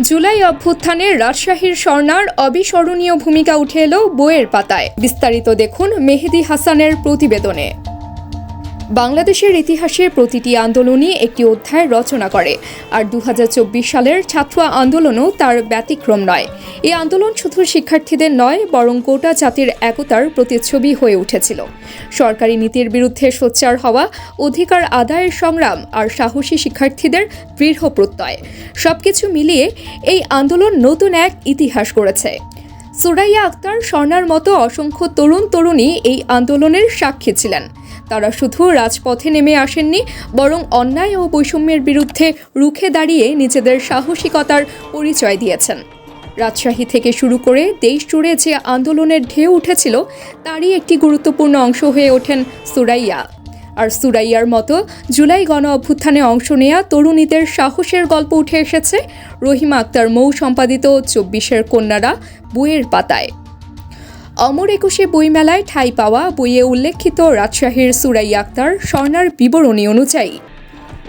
জুলাই অভ্যুত্থানে রাজশাহীর স্বর্ণার অবিস্মরণীয় ভূমিকা উঠে এলো বইয়ের পাতায়। বিস্তারিত দেখুন মেহেদি হাসানের প্রতিবেদনে। বাংলাদেশের ইতিহাসে প্রতিটি আন্দোলনই একটি অধ্যায় রচনা করে। আর দু হাজার চব্বিশ সালের ছাত্র আন্দোলনও তার ব্যতিক্রম নয়। এই আন্দোলন শুধু শিক্ষার্থীদের নয়, বরং গোটা জাতির একতার প্রতিচ্ছবি হয়ে উঠেছিল। সরকারি নীতির বিরুদ্ধে সোচ্চার হওয়া, অধিকার আদায়ের সংগ্রাম আর সাহসী শিক্ষার্থীদের দৃঢ় প্রত্যয়, সবকিছু মিলিয়ে এই আন্দোলন নতুন এক ইতিহাস গড়েছে। সুরাইয়া আক্তার স্বর্ণার মতো অসংখ্য তরুণ তরুণী এই আন্দোলনের সাক্ষী ছিলেন। তারা শুধু রাজপথে নেমে আসেননি, বরং অন্যায় ও বৈষম্যের বিরুদ্ধে রুখে দাঁড়িয়ে নিজেদের সাহসিকতার পরিচয় দিয়েছেন। রাজশাহী থেকে শুরু করে দেশ জুড়ে যে আন্দোলনের ঢেউ উঠেছিল, তারই একটি গুরুত্বপূর্ণ অংশ হয়ে ওঠেন সুরাইয়া। আর সুরাইয়ার মতো জুলাই গণ অভ্যুত্থানে অংশ নেয়া তরুণীদের সাহসের গল্প উঠে এসেছে রহিমা আক্তার মৌ সম্পাদিত চব্বিশের কন্যারা বইয়ের পাতায়। অমর একুশে বইমেলায় ঠাঁই পাওয়া বইয়ে উল্লেখিত রাজশাহীর সুরাই আক্তার স্বর্ণার বিবরণী অনুযায়ী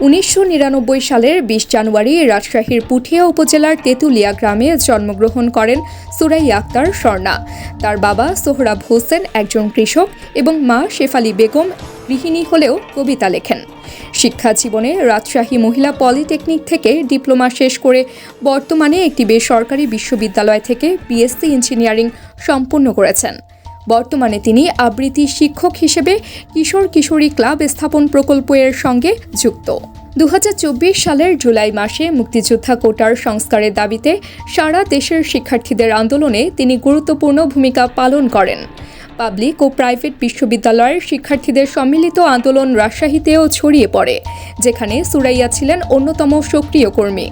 উনিশশো নিরানব্বই সালের বিশ জানুয়ারি রাজশাহীর পুঠিয়া উপজেলার তেঁতুলিয়া গ্রামে জন্মগ্রহণ করেন সুরাই আক্তার স্বর্ণা। তার বাবা সোহরাব হোসেন একজন কৃষক এবং মা শেফালি বেগম গৃহিণী হলেও কবিতা লেখেন। শিক্ষা জীবনে রাজশাহী মহিলা পলিটেকনিক থেকে ডিপ্লোমা শেষ করে বর্তমানে একটি বেসরকারি বিশ্ববিদ্যালয় থেকে বিএসসি ইঞ্জিনিয়ারিং সম্পূর্ণ করেছেন। বর্তমানে তিনি আবৃত্তি শিক্ষক হিসেবে কিশোর কিশোরী ক্লাব স্থাপন প্রকল্পের সঙ্গে যুক্ত। দু হাজার চব্বিশ সালের জুলাই মাসে মুক্তিযোদ্ধা কোটার সংস্কারের দাবিতে সারা দেশের শিক্ষার্থীদের আন্দোলনে তিনি গুরুত্বপূর্ণ ভূমিকা পালন করেন। পাবলিক ও প্রাইভেট বিশ্ববিদ্যালয়ের শিক্ষার্থীদের সম্মিলিত আন্দোলন রাজশাহীতেও ছড়িয়ে পড়ে, যেখানে সুরাইয়া ছিলেন অন্যতম সক্রিয় কর্মী।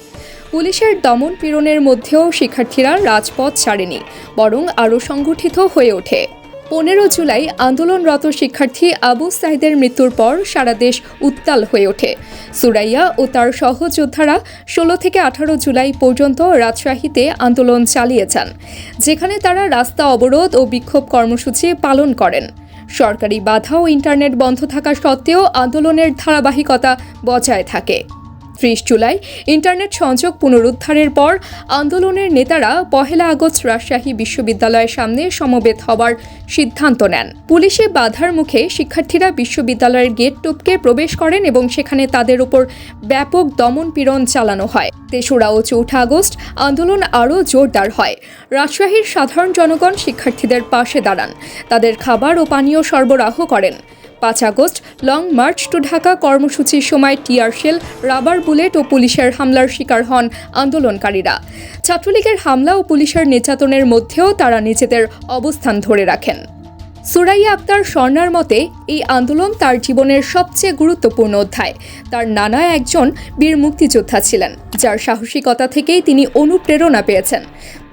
পুলিশের দমন পীড়নের মধ্যেও শিক্ষার্থীরা রাজপথ ছাড়েনি, বরং আরও সংগঠিত হয়ে ওঠে। পনেরো জুলাই আন্দোলনরত শিক্ষার্থী আবু সাইদের মৃত্যুর পর সারা দেশ উত্তাল হয়ে ওঠে। সুরাইয়া ও তার সহযোদ্ধারা ষোলো থেকে আঠারো জুলাই পর্যন্ত রাজশাহীতে আন্দোলন চালিয়ে যান, যেখানে তারা রাস্তা অবরোধ ও বিক্ষোভ কর্মসূচি পালন করেন। সরকারি বাধা ও ইন্টারনেট বন্ধ থাকা সত্ত্বেও আন্দোলনের ধারাবাহিকতা বজায় থাকে। ত্রিশ জুলাই ইন্টারনেট সংযোগ পুনরুদ্ধারের পর আন্দোলনের নেতারা পহেলা আগস্ট রাজশাহী বিশ্ববিদ্যালয়ের সামনে সমবেত হওয়ার সিদ্ধান্ত নেন। পুলিশে বাধার মুখে শিক্ষার্থীরা বিশ্ববিদ্যালয়ের গেট টপকে প্রবেশ করেন এবং সেখানে তাদের উপর ব্যাপক দমন পীড়ন চালানো হয়। তেসরা ও চৌঠা আগস্ট আন্দোলন আরও জোরদার হয়। রাজশাহীর সাধারণ জনগণ শিক্ষার্থীদের পাশে দাঁড়ান। তাদের খাবার ও পানীয় সরবরাহ করেন। পাঁচ August, long march to Dhaka কর্মসূচির সময় টিয়ার শেল, রাবার বুলেট ও পুলিশের হামলার শিকার হন আন্দোলনকারীরা। ছাত্রলীগের হামলা ও পুলিশের নির্যাতনের মধ্যেও তারা নিজেদের অবস্থান ধরে রাখেন। সুরাইয়া আক্তার স্বর্ণার মতে, এই আন্দোলন তার জীবনের সবচেয়ে গুরুত্বপূর্ণ অধ্যায়। তার নানা একজন বীর মুক্তিযোদ্ধা ছিলেন, যার সাহসিকতা থেকেই তিনি অনুপ্রেরণা পেয়েছেন।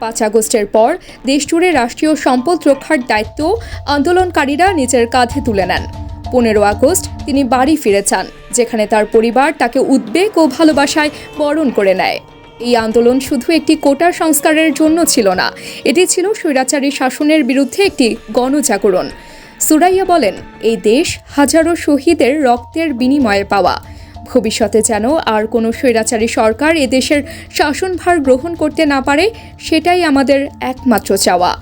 পাঁচ আগস্টের পর দেশজুড়ে রাষ্ট্রীয় সম্পদ রক্ষার দায়িত্ব আন্দোলনকারীরা নিজের কাঁধে তুলে নেন। পনেরো আগস্ট তিনি বাড়ি ফিরে চান যেখানে তার পরিবার তাকে উদ্বেগ ও ভালোবাসায় বরণ করে নেয়। এই আন্দোলন শুধু একটি কোটা সংস্কারের জন্য ছিল না, এটি ছিল স্বৈরাচারী শাসনের বিরুদ্ধে একটি গণজাগরণ। সুরাইয়া বলেন, এই দেশ হাজারো শহীদের রক্তের বিনিময়ে পাওয়া। ভবিষ্যতে যেন আর কোনো স্বৈরাচারী সরকার এদেশের শাসনভার গ্রহণ করতে না পারে, সেটাই আমাদের একমাত্র চাওয়া।